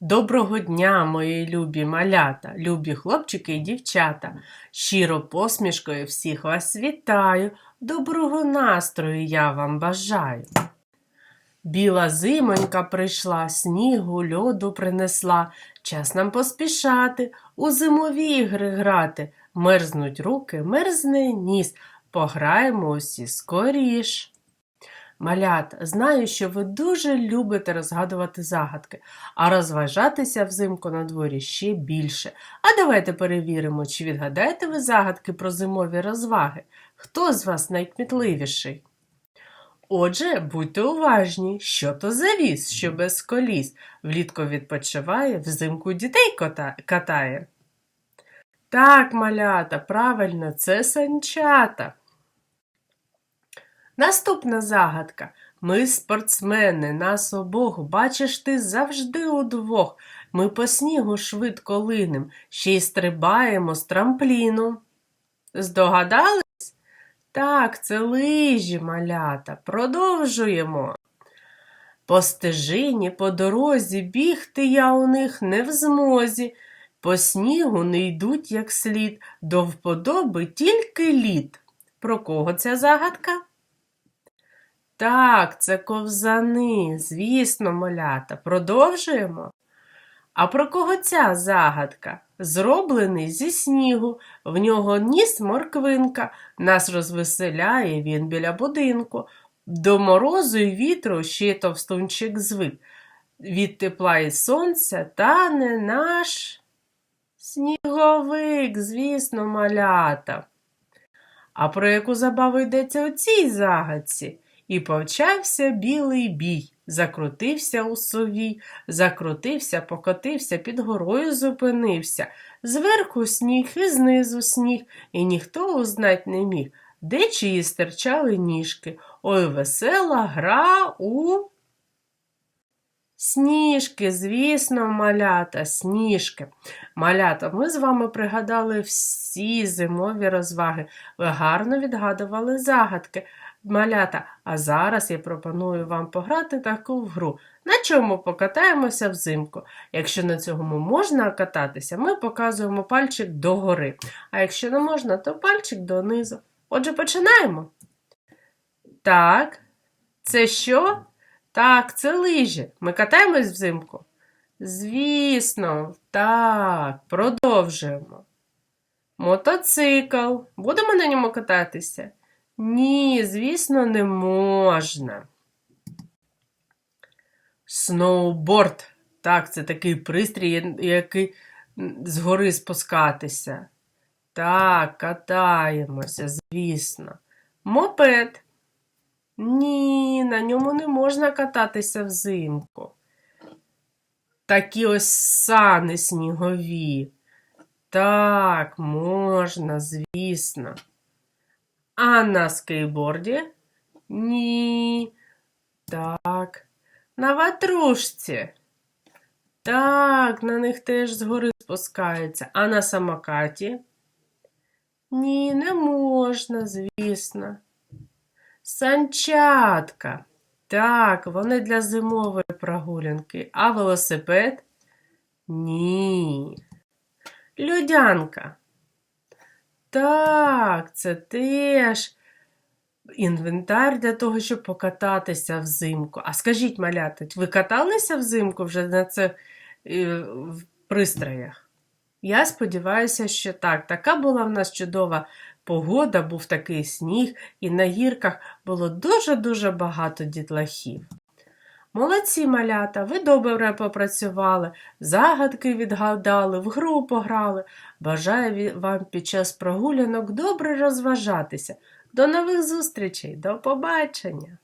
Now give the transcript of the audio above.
Доброго дня, мої любі малята, любі хлопчики і дівчата. Щиро посмішкою всіх вас вітаю. Доброго настрою я вам бажаю. Біла зимонька прийшла, снігу, льоду принесла. Час нам поспішати, у зимові ігри грати. Мерзнуть руки, мерзне ніс. Пограємо усі скоріш. Малят, знаю, що ви дуже любите розгадувати загадки, а розважатися взимку на дворі ще більше. А давайте перевіримо, чи відгадаєте ви загадки про зимові розваги. Хто з вас найкмітливіший? Отже, будьте уважні, що то за віз, що без коліс, влітку відпочиває, взимку дітей кота- катає. Так, малята, правильно, це санчата. Наступна загадка. Ми спортсмени, нас обох, бачиш ти завжди удвох. Ми по снігу швидко линем, ще й стрибаємо з трампліну. Здогадались? Так, це лижі, малята. Продовжуємо. По стежині, по дорозі бігти я у них не в змозі. По снігу не йдуть як слід, до вподоби тільки лід. Про кого ця загадка? Так, це ковзани, звісно, малята. Продовжуємо. А про кого ця загадка? Зроблений зі снігу, в нього ніс морквинка, нас розвеселяє він біля будинку. До морозу й вітру ще товстунчик звик. Від тепла і сонця тане наш сніговик, звісно, малята. А про яку забаву йдеться у цій загадці? І повчався білий бій, закрутився у совій, закрутився, покотився, під горою зупинився. Зверху сніг і знизу сніг, і ніхто узнать не міг, де чиї стирчали ніжки. Ой, весела гра у. Сніжки, звісно, малята, сніжки. Малята, ми з вами пригадали всі зимові розваги. Ви гарно відгадували загадки. Малята, а зараз я пропоную вам пограти таку в гру. На чому покатаємося взимку. Якщо на цьому можна кататися, ми показуємо пальчик догори. А якщо не можна, то пальчик донизу. Отже, починаємо. Так, це що? Так, це лижі. Ми катаємось взимку? Звісно, так, продовжуємо. Мотоцикл. Будемо на ньому кататися? Ні, звісно, не можна. Сноуборд. Так, це такий пристрій, який згори спускатися. Так, катаємося, звісно. Мопед. Ні, на ньому не можна кататися взимку. Такі ось сани снігові. Так, можна, звісно. А на скейтборді? Ні. Так. На ватрушці. Так, на них теж згори спускаються. А на самокаті? Ні, не можна, звісно. Санчатка. Так, вони для зимової прогулянки. А велосипед? Ні. Людянка. Так, це теж інвентар для того, щоб покататися взимку. А скажіть, малята, ви каталися взимку вже на цих е, пристроях? Я сподіваюся, що так. Така була в нас чудова погода, був такий сніг, і на гірках було дуже-дуже багато дітлахів. Молодці малята, ви добре попрацювали, загадки відгадали, в гру пограли. Бажаю вам під час прогулянок добре розважатися. До нових зустрічей, до побачення!